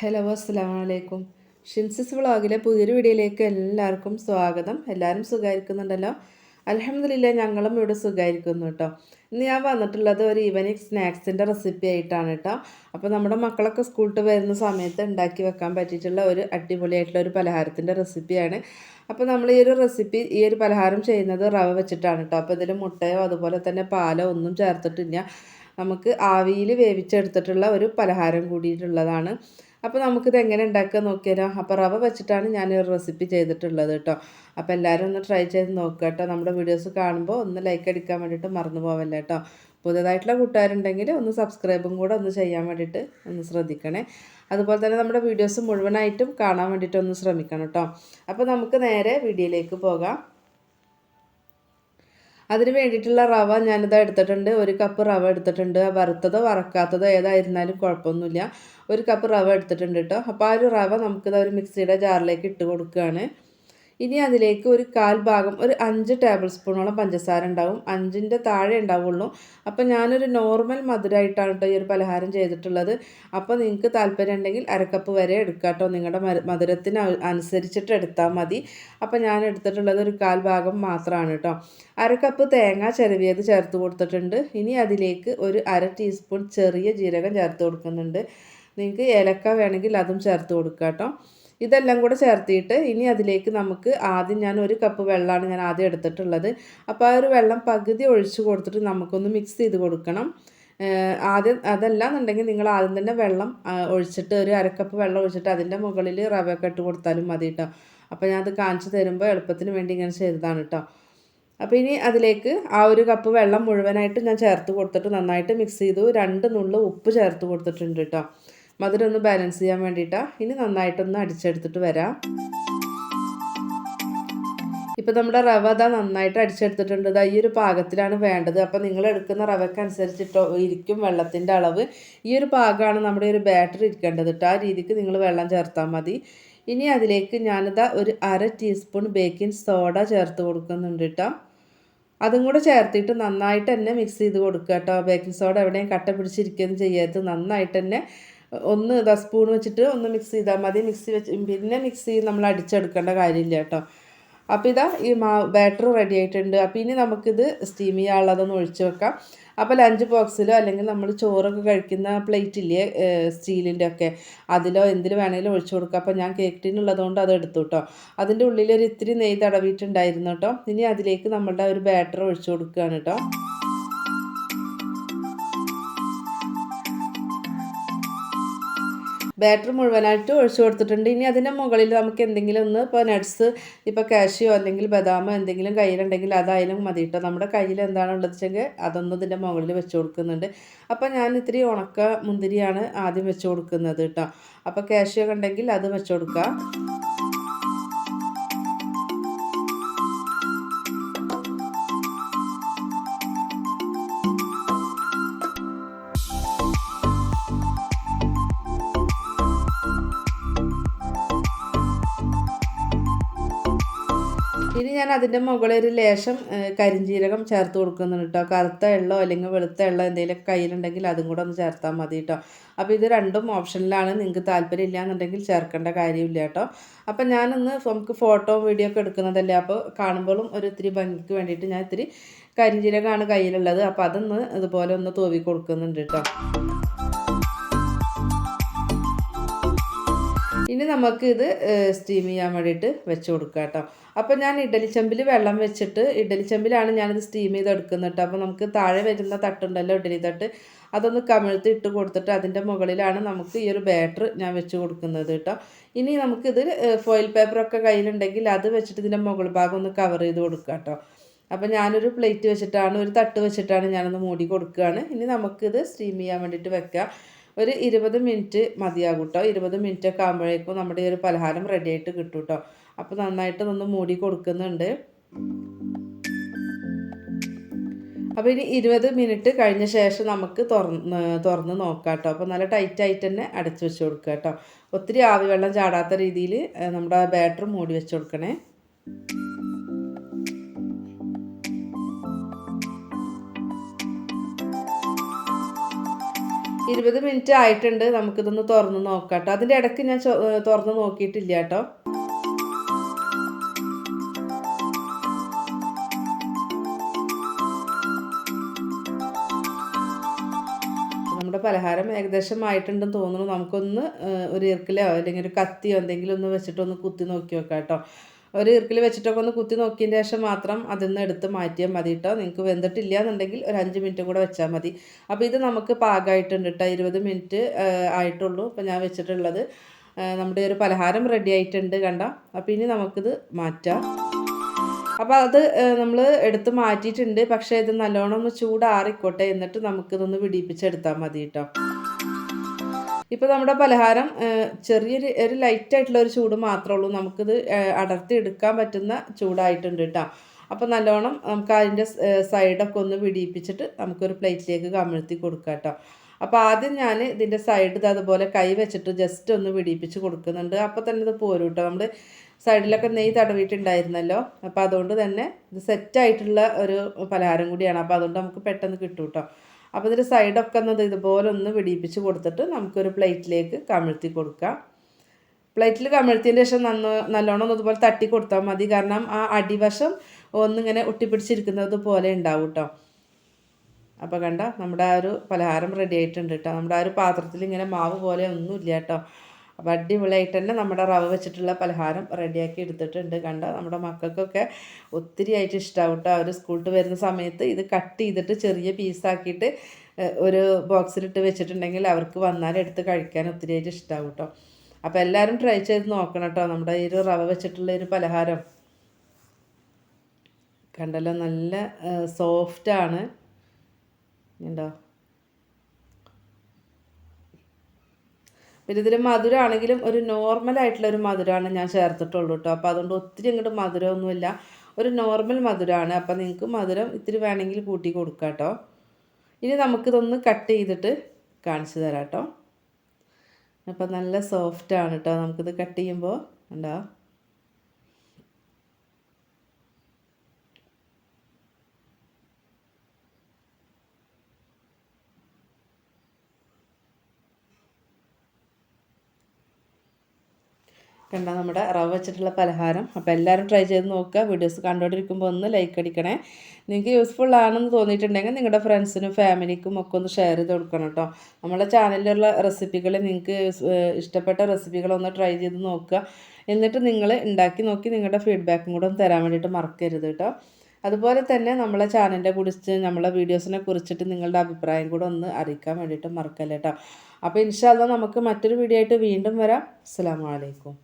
Hello അസ്സാം വലൈക്കും ഷിൻസിസ് വ്ളോഗിലെ പുതിയൊരു വീഡിയോയിലേക്ക് എല്ലാവർക്കും സ്വാഗതം. എല്ലാവരും സുഖമായിരിക്കുന്നുണ്ടല്ലോ? അലഹമ്മദില്ല ഞങ്ങളും ഇവിടെ സുഖമായിരിക്കുന്നു കേട്ടോ. ഇന്ന് ഞാൻ വന്നിട്ടുള്ളത് ഒരു ഈവനിങ് സ്നാക്സിന്റെ റെസിപ്പി ആയിട്ടാണ് കേട്ടോ. അപ്പോൾ നമ്മുടെ മക്കളൊക്കെ സ്കൂളിൽ വരുന്ന സമയത്ത് ഉണ്ടാക്കി വെക്കാൻ പറ്റിയിട്ടുള്ള ഒരു അടിപൊളിയായിട്ടുള്ള ഒരു പലഹാരത്തിന്റെ റെസിപ്പിയാണ് അപ്പോൾ നമ്മൾ ഈ ഒരു റെസിപ്പി ഈ ഒരു പലഹാരം ചെയ്യുന്നത് റവ വെച്ചിട്ടാണ് കേട്ടോ. അപ്പോൾ ഇതിൽ മുട്ടയോ അതുപോലെ തന്നെ പാലോ ഒന്നും ചേർത്തിട്ടില്ല. നമുക്ക് ആവിയിൽ വേവിച്ചെടുത്തിട്ടുള്ള ഒരു പലഹാരം കൂടിയിട്ടുള്ളതാണ്. അപ്പോൾ നമുക്കിത് എങ്ങനെ ഉണ്ടാക്കുക നോക്കിയാലോ. അപ്പോൾ റവ വെച്ചിട്ടാണ് ഞാൻ ഒരു റെസിപ്പി ചെയ്തിട്ടുള്ളത് കേട്ടോ. അപ്പോൾ എല്ലാവരും ഒന്ന് ട്രൈ ചെയ്ത് നോക്കുക കേട്ടോ. നമ്മുടെ വീഡിയോസ് കാണുമ്പോൾ ഒന്ന് ലൈക്ക് അടിക്കാൻ വേണ്ടിയിട്ട് മറന്നു പോവല്ല കേട്ടോ. പുതിയതായിട്ടുള്ള കൂട്ടുകാരുണ്ടെങ്കിൽ ഒന്ന് സബ്സ്ക്രൈബും കൂടെ ഒന്ന് ചെയ്യാൻ വേണ്ടിയിട്ട് ഒന്ന് ശ്രദ്ധിക്കണേ. അതുപോലെ തന്നെ നമ്മുടെ വീഡിയോസ് മുഴുവനായിട്ടും കാണാൻ വേണ്ടിയിട്ട് ഒന്ന് ശ്രമിക്കണം കേട്ടോ. അപ്പോൾ നമുക്ക് നേരെ വീഡിയോയിലേക്ക് പോകാം. അതിന് വേണ്ടിയിട്ടുള്ള റവ ഞാനിത് എടുത്തിട്ടുണ്ട്. ഒരു കപ്പ് റവ എടുത്തിട്ടുണ്ട്. വറുത്തതോ വറക്കാത്തതോ ഏതായിരുന്നാലും കുഴപ്പമൊന്നുമില്ല. ഒരു കപ്പ് റവ എടുത്തിട്ടുണ്ട് കേട്ടോ അപ്പോൾ ആ ഒരു റവ നമുക്കിത് ഒരു മിക്സിയുടെ ജാറിലേക്ക് ഇട്ട് കൊടുക്കുകയാണ്. ഇനി അതിലേക്ക് ഒരു കാൽ ഭാഗം ഒരു അഞ്ച് ടേബിൾ സ്പൂണോളം പഞ്ചസാര ഉണ്ടാവും. അഞ്ചിന്റെ താഴെ ഉണ്ടാവുള്ളൂ. അപ്പോൾ ഞാനൊരു നോർമൽ മധുരമായിട്ടാണ് കേട്ടോ ഈ ഒരു പലഹാരം ചെയ്തിട്ടുള്ളത്. അപ്പോൾ നിങ്ങൾക്ക് താല്പര്യം ഉണ്ടെങ്കിൽ അരക്കപ്പ് വരെ എടുക്കാം കേട്ടോ നിങ്ങളുടെ മധുരത്തിന് അനുസരിച്ചിട്ട് എടുത്താൽ മതി. അപ്പോൾ ഞാൻ എടുത്തിട്ടുള്ളത് ഒരു കാൽ ഭാഗം മാത്രമാണ് കേട്ടോ അരക്കപ്പ് തേങ്ങ ചെറുവിയത് ചേർത്ത് കൊടുത്തിട്ടുണ്ട്. ഇനി അതിലേക്ക് ഒരു അര ടീസ്പൂൺ ചെറിയ ജീരകം ചേർത്ത് കൊടുക്കുന്നുണ്ട്. നിങ്ങൾക്ക് ഏലക്ക വേണമെങ്കിൽ അതും ചേർത്ത് കൊടുക്കാം കേട്ടോ ഇതെല്ലാം കൂടെ ചേർത്തിയിട്ട് ഇനി അതിലേക്ക് നമുക്ക് ആദ്യം ഞാൻ ഒരു കപ്പ് വെള്ളമാണ് ഞാൻ ആദ്യം എടുത്തിട്ടുള്ളത്. അപ്പോൾ ആ ഒരു വെള്ളം പകുതി ഒഴിച്ച് കൊടുത്തിട്ട് നമുക്കൊന്ന് മിക്സ് ചെയ്ത് കൊടുക്കണം. ആദ്യം അതല്ല എന്നുണ്ടെങ്കിൽ നിങ്ങൾ ആദ്യം തന്നെ വെള്ളം ഒഴിച്ചിട്ട് ഒരു അരക്കപ്പ് വെള്ളം ഒഴിച്ചിട്ട് അതിന്റെ മുകളിൽ റവയൊക്കെ ഇട്ട് കൊടുത്താലും മതി കേട്ടോ അപ്പോൾ ഞാൻ അത് കാണിച്ചു തരുമ്പോൾ എളുപ്പത്തിന് വേണ്ടി ഇങ്ങനെ ചെയ്തതാണ് കേട്ടോ അപ്പോൾ ഇനി അതിലേക്ക് ആ ഒരു കപ്പ് വെള്ളം മുഴുവനായിട്ട് ഞാൻ ചേർത്ത് കൊടുത്തിട്ട് നന്നായിട്ട് മിക്സ് ചെയ്തു. രണ്ട് നുള്ളു ഉപ്പ് ചേർത്ത് കൊടുത്തിട്ടുണ്ട് കേട്ടോ മധുരം ഒന്ന് ബാലൻസ് ചെയ്യാൻ വേണ്ടിയിട്ടാണ് ഇനി നന്നായിട്ടൊന്ന് അടിച്ചെടുത്തിട്ട് വരാം. ഇപ്പം നമ്മുടെ റവ അതാ നന്നായിട്ട് അടിച്ചെടുത്തിട്ടുണ്ട്. ഇതാ ഈ ഒരു പാകത്തിലാണ് വേണ്ടത്. അപ്പോൾ നിങ്ങൾ എടുക്കുന്ന റവക്കനുസരിച്ചിട്ടോ ഇരിക്കും വെള്ളത്തിന്റെ അളവ്. ഈ ഒരു പാകമാണ് നമ്മുടെ ഒരു ബാറ്ററി ഇരിക്കേണ്ടത് കേട്ടോ ആ രീതിക്ക് നിങ്ങൾ വെള്ളം ചേർത്താൽ മതി. ഇനി അതിലേക്ക് ഞാനിതാ ഒരു അര ടീസ്പൂൺ ബേക്കിംഗ് സോഡ ചേർത്ത് കൊടുക്കുന്നുണ്ട് കേട്ടോ അതും കൂടെ ചേർത്തിട്ട് നന്നായിട്ട് തന്നെ മിക്സ് ചെയ്ത് കൊടുക്കുക കേട്ടോ ബേക്കിംഗ് സോഡ എവിടെയും കട്ട പിടിച്ചിരിക്കുകയൊന്നും ചെയ്യരുത് നന്നായിട്ട് തന്നെ ഒന്ന് ഇതാ സ്പൂൺ വെച്ചിട്ട് ഒന്ന് മിക്സ് ചെയ്താൽ മതി. മിക്സി വെച്ച് പിന്നെ മിക്സി നമ്മൾ അടിച്ചെടുക്കേണ്ട കാര്യമില്ല കേട്ടോ. അപ്പോൾ ഇതാ ഈ മാ ബാറ്റർ റെഡി ആയിട്ടുണ്ട്. അപ്പോൾ ഇനി നമുക്കിത് സ്റ്റീം ചെയ്യാനുള്ളതൊന്ന് ഒഴിച്ച് വെക്കാം. അപ്പോൾ ലഞ്ച് ബോക്സിലോ അല്ലെങ്കിൽ നമ്മൾ ചോറൊക്കെ കഴിക്കുന്ന പ്ലേറ്റ് ഇല്ലേ സ്റ്റീലിന്റെ ഒക്കെ. അതിലോ എന്തിൽ വേണമെങ്കിലും ഒഴിച്ചു കൊടുക്കാം. അപ്പോൾ ഞാൻ കേക്ക് ടീനുള്ളതുകൊണ്ട് അത് എടുത്തു കേട്ടോ. അതിന്റെ ഉള്ളിൽ ഒരു ഇത്തിരി നെയ്യ് തടവിയിട്ടുണ്ടായിരുന്നു കേട്ടോ. ഇനി അതിലേക്ക് നമ്മളുടെ ഒരു ബാറ്റർ ഒഴിച്ചു കൊടുക്കുകയാണ് കേട്ടോ. ബാറ്റർ മുഴുവനായിട്ട് ഒഴിച്ചു കൊടുത്തിട്ടുണ്ട്. ഇനി അതിന്റെ മുകളിൽ നമുക്ക് എന്തെങ്കിലും ഒന്ന് ഇപ്പോൾ നട്ട്സ് ഇപ്പോൾ കാഷ്യോ അല്ലെങ്കിൽ ബദാമോ എന്തെങ്കിലും കയ്യിലുണ്ടെങ്കിൽ അതായാലും മതി കേട്ടോ നമ്മുടെ കയ്യിൽ എന്താണുള്ളത് വെച്ചെങ്കിൽ അതൊന്നും ഇതിന്റെ മുകളിൽ വെച്ച് കൊടുക്കുന്നുണ്ട്. അപ്പോൾ ഞാൻ ഇത്തിരി ഉണക്ക മുന്തിരിയാണ് ആദ്യം വെച്ച് കൊടുക്കുന്നത് കേട്ടോ അപ്പോൾ കാഷ്യോ ഉണ്ടെങ്കിൽ അത് വെച്ച് കൊടുക്കുക ഇനി ഞാൻ അതിന്റെ മുകളിൽ ഒരു ലേശം കരിഞ്ജീരകം ചേർത്ത് കൊടുക്കുന്നുണ്ട് കേട്ടോ കറുത്ത എള്ളോ അല്ലെങ്കിൽ വെളുത്ത എള്ളോ എന്തെങ്കിലും കയ്യിലുണ്ടെങ്കിൽ അതും കൂടെ ഒന്ന് ചേർത്താൽ മതി കേട്ടോ അപ്പോൾ ഇത് രണ്ടും ഓപ്ഷനിലാണ്. നിങ്ങൾക്ക് താല്പര്യം ഇല്ല എന്നുണ്ടെങ്കിൽ ചേർക്കേണ്ട കാര്യമില്ല കേട്ടോ അപ്പം ഞാനൊന്ന് നമുക്ക് ഫോട്ടോ വീഡിയോ ഒക്കെ എടുക്കുന്നതല്ലേ? അപ്പോൾ കാണുമ്പോഴും ഒരു ഇത്തിരി ഭംഗിക്ക് വേണ്ടിയിട്ട് ഞാൻ ഇത്തിരി കരിഞ്ജീരകമാണ് കയ്യിലുള്ളത്. അപ്പോൾ അതൊന്ന് ഇതുപോലെ ഒന്ന് തൂവി കൊടുക്കുന്നുണ്ട് കേട്ടോ ഇനി നമുക്ക് ഇത് സ്റ്റീം ചെയ്യാൻ വേണ്ടിയിട്ട് വെച്ച് കൊടുക്കാം കേട്ടോ. അപ്പോൾ ഞാൻ ഇഡലി ചെമ്പിൽ വെള്ളം വെച്ചിട്ട് ഇഡലി ചെമ്പിലാണ് ഞാനിത് സ്റ്റീം ചെയ്ത് എടുക്കുന്നത് കേട്ടോ. അപ്പോൾ നമുക്ക് താഴെ വരുന്ന തട്ടുണ്ടല്ലോ ഇഡലി തട്ട്. അതൊന്ന് കമിഴ്ത്തി ഇട്ട് കൊടുത്തിട്ട് അതിന്റെ മുകളിലാണ് നമുക്ക് ഈ ഒരു ബാറ്റർ ഞാൻ വെച്ച് കൊടുക്കുന്നത് കേട്ടോ. ഇനി നമുക്കിത് ഫോയിൽ പേപ്പറൊക്കെ കയ്യിലുണ്ടെങ്കിൽ അത് വെച്ചിട്ട് ഇതിന്റെ മുകൾ ഭാഗം ഒന്ന് കവർ ചെയ്ത് കൊടുക്കുക കേട്ടോ. അപ്പോൾ ഞാനൊരു പ്ലേറ്റ് വെച്ചിട്ടാണ് ഒരു തട്ട് വെച്ചിട്ടാണ് ഞാനൊന്ന് മൂടി കൊടുക്കുകയാണ്. ഇനി നമുക്കിത് സ്റ്റീം ചെയ്യാൻ വേണ്ടിയിട്ട് വെക്കാം. ഒരു ഇരുപത് മിനിറ്റ് മതിയാകും കേട്ടോ ഇരുപത് മിനിറ്റ് ഒക്കെ ആകുമ്പോഴേക്കും നമ്മുടെ ഈ ഒരു പലഹാരം റെഡി ആയിട്ട് കിട്ടും കേട്ടോ അപ്പോൾ നന്നായിട്ട് ഒന്ന് മൂടി കൊടുക്കുന്നുണ്ട്. അപ്പോൾ ഇനി ഇരുപത് മിനിറ്റ് കഴിഞ്ഞ ശേഷം നമുക്ക് തുറന്ന് തുറന്ന് നോക്കാം കേട്ടോ അപ്പോൾ നല്ല ടൈറ്റ് ആയിട്ട് തന്നെ അടച്ചു വെച്ച് കൊടുക്കുക കേട്ടോ ഒത്തിരി ആവി വെള്ളം ചാടാത്ത രീതിയിൽ നമ്മുടെ ബാറ്റർ മൂടി വെച്ച് കൊടുക്കണേ. ഇരുപത് മിനിറ്റ് ആയിട്ടുണ്ട്. നമുക്കിതൊന്ന് തുറന്ന് നോക്കാം കേട്ടോ അതിന്റെ ഇടയ്ക്ക് ഞാൻ തുറന്ന് നോക്കിയിട്ടില്ല കേട്ടോ. നമ്മുടെ പലഹാരം ഏകദേശം ആയിട്ടുണ്ടെന്ന് തോന്നുന്നു. നമുക്കൊന്ന് ഒരു ഇർക്കിലോ അല്ലെങ്കിൽ ഒരു കത്തിയോ എന്തെങ്കിലും ഒന്ന് വെച്ചിട്ടൊന്ന് കുത്തി നോക്കി നോക്കാം കേട്ടോ ഒരു ഇർക്കിൽ വെച്ചിട്ടൊക്കെ ഒന്ന് കുത്തി നോക്കിയതിന് ശേഷം മാത്രം അതിൽ നിന്ന് എടുത്ത് മാറ്റിയാൽ മതി കേട്ടോ നിങ്ങൾക്ക് വെന്തിട്ടില്ല എന്നുണ്ടെങ്കിൽ ഒരു അഞ്ച് മിനിറ്റ് കൂടെ വെച്ചാൽ മതി. അപ്പോൾ ഇത് നമുക്ക് പാകമായിട്ടുണ്ട് കേട്ടോ ഇരുപത് മിനിറ്റ് ആയിട്ടുള്ളൂ. അപ്പോൾ ഞാൻ വെച്ചിട്ടുള്ളത്. നമ്മുടെ ഒരു പലഹാരം റെഡി ആയിട്ടുണ്ട് കണ്ട? അപ്പോൾ ഇനി നമുക്കിത് മാറ്റാം. അപ്പോൾ അത് നമ്മൾ എടുത്ത് മാറ്റിയിട്ടുണ്ട്. പക്ഷേ ഇത് നല്ലോണം ഒന്ന് ചൂടാറിക്കോട്ടെ. എന്നിട്ട് നമുക്കിതൊന്ന് പിടിപ്പിച്ചെടുത്താൽ മതി കേട്ടോ ഇപ്പോൾ നമ്മുടെ പലഹാരം ചെറിയൊരു ഒരു ലൈറ്റ് ആയിട്ടുള്ള ഒരു ചൂട് മാത്രമേ ഉള്ളൂ. നമുക്കിത് അടർത്തി എടുക്കാൻ പറ്റുന്ന ചൂടായിട്ടുണ്ട് കേട്ടോ അപ്പോൾ നല്ലോണം നമുക്ക് അതിന്റെ സൈഡൊക്കെ ഒന്ന് പിടിപ്പിച്ചിട്ട് നമുക്കൊരു പ്ലേറ്റിലേക്ക് കമിഴ്ത്തി കൊടുക്കാം കേട്ടോ അപ്പോൾ ആദ്യം ഞാൻ ഇതിന്റെ സൈഡ് അതുപോലെ കൈ വെച്ചിട്ട് ജസ്റ്റ് ഒന്ന് പിടിപ്പിച്ച് കൊടുക്കുന്നുണ്ട്. അപ്പോൾ തന്നെ ഇത് പോരും കേട്ടോ നമ്മൾ സൈഡിലൊക്കെ നെയ്യ് തടവിയിട്ടുണ്ടായിരുന്നല്ലോ. അപ്പോൾ അതുകൊണ്ട് തന്നെ ഇത് സെറ്റായിട്ടുള്ള ഒരു പലഹാരം കൂടിയാണ്. അപ്പോൾ അതുകൊണ്ട് നമുക്ക് പെട്ടെന്ന് കിട്ടും കേട്ടോ അപ്പോൾ ഇതിന്റെ സൈഡൊക്കെ ഒന്ന് ഇതുപോലെ ഒന്ന് പിടിപ്പിച്ച് കൊടുത്തിട്ട് നമുക്കൊരു പ്ലേറ്റിലേക്ക് കമിഴ്ത്തി കൊടുക്കാം. പ്ലേറ്റിൽ കമിഴ്ത്തിയതിന് ശേഷം നന്ന നല്ലോണം ഒന്ന് ഇതുപോലെ തട്ടി കൊടുത്താൽ മതി. കാരണം ആ അടിവശം ഒന്നിങ്ങനെ ഒട്ടിപ്പിടിച്ചിരിക്കുന്നത് പോലെ ഉണ്ടാവും കേട്ടോ അപ്പോൾ കണ്ട നമ്മുടെ ആ ഒരു പലഹാരം റെഡി ആയിട്ടുണ്ട് കേട്ടോ നമ്മുടെ ആ ഒരു പാത്രത്തിൽ ഇങ്ങനെ മാവ് പോലെ ഒന്നുമില്ല കേട്ടോ അപ്പോൾ അടിപൊളിയായിട്ട് തന്നെ നമ്മുടെ റവ വെച്ചിട്ടുള്ള പലഹാരം റെഡിയാക്കി എടുത്തിട്ടുണ്ട്. കണ്ട? നമ്മുടെ മക്കൾക്കൊക്കെ ഒത്തിരി ആയിട്ട് ഇഷ്ടമാവും കേട്ടോ അവർ സ്കൂളിൽ വരുന്ന സമയത്ത് ഇത് കട്ട് ചെയ്തിട്ട് ചെറിയ പീസാക്കിയിട്ട് ഒരു ബോക്സിലിട്ട് വെച്ചിട്ടുണ്ടെങ്കിൽ അവർക്ക് വന്നാൽ എടുത്ത് കഴിക്കാൻ ഒത്തിരി ആയിട്ട് ഇഷ്ടമാവും കേട്ടോ അപ്പോൾ എല്ലാവരും ട്രൈ ചെയ്ത് നോക്കണം കേട്ടോ നമ്മുടെ ഈ ഒരു റവ വെച്ചിട്ടുള്ള ഒരു പലഹാരം. കണ്ടല്ലോ? നല്ല സോഫ്റ്റാണ് ഉണ്ടോ ഇതിൽ മധുരമാണെങ്കിലും ഒരു നോർമൽ ആയിട്ടുള്ള ഒരു മധുരമാണ് ഞാൻ ചേർത്തിട്ടുള്ളൂ കേട്ടോ അപ്പോൾ അതുകൊണ്ട് ഒത്തിരി ഇങ്ങോട്ട് മധുരമൊന്നുമില്ല. ഒരു നോർമൽ മധുരമാണ് അപ്പോൾ നിങ്ങൾക്ക് മധുരം ഇത്തിരി വേണമെങ്കിൽ കൂട്ടി കൊടുക്കാം കേട്ടോ ഇനി നമുക്കിതൊന്ന് കട്ട് ചെയ്തിട്ട് കാണിച്ചു തരാം കേട്ടോ അപ്പോൾ നല്ല സോഫ്റ്റാണ് കേട്ടോ നമുക്കിത് കട്ട് ചെയ്യുമ്പോൾ ഉണ്ടോ കണ്ട നമ്മുടെ റവ് വെച്ചിട്ടുള്ള പലഹാരം. അപ്പോൾ എല്ലാവരും ട്രൈ ചെയ്ത് നോക്കുക. വീഡിയോസ് കണ്ടുകൊണ്ടിരിക്കുമ്പോൾ ഒന്ന് ലൈക്ക് അടിക്കണേ. നിങ്ങൾക്ക് യൂസ്ഫുൾ ആണെന്ന് തോന്നിയിട്ടുണ്ടെങ്കിൽ നിങ്ങളുടെ ഫ്രണ്ട്സിനും ഫാമിലിക്കും ഒക്കെ ഒന്ന് ഷെയർ ചെയ്ത് കൊടുക്കണം കേട്ടോ. നമ്മളെ ചാനലിലുള്ള റെസിപ്പികൾ നിങ്ങൾക്ക് ഇഷ്ടപ്പെട്ട റെസിപ്പികളൊന്ന് ട്രൈ ചെയ്ത് നോക്കുക. എന്നിട്ട് നിങ്ങൾ ഉണ്ടാക്കി നോക്കി നിങ്ങളുടെ ഫീഡ്ബാക്കും കൂടെ ഒന്ന് തരാൻ വേണ്ടിയിട്ട് മറക്കരുത് കേട്ടോ. അതുപോലെ തന്നെ നമ്മളെ ചാനലിനെ കുറിച്ച് നമ്മളെ വീഡിയോസിനെ കുറിച്ചിട്ട് നിങ്ങളുടെ അഭിപ്രായം കൂടെ ഒന്ന് അറിയിക്കാൻ വേണ്ടിയിട്ട് മറക്കല്ലേട്ടോ അപ്പോൾ ഇൻഷാല്ല നമുക്ക് മറ്റൊരു വീഡിയോ ആയിട്ട് വീണ്ടും വരാം. അസ്സാം വലൈക്കും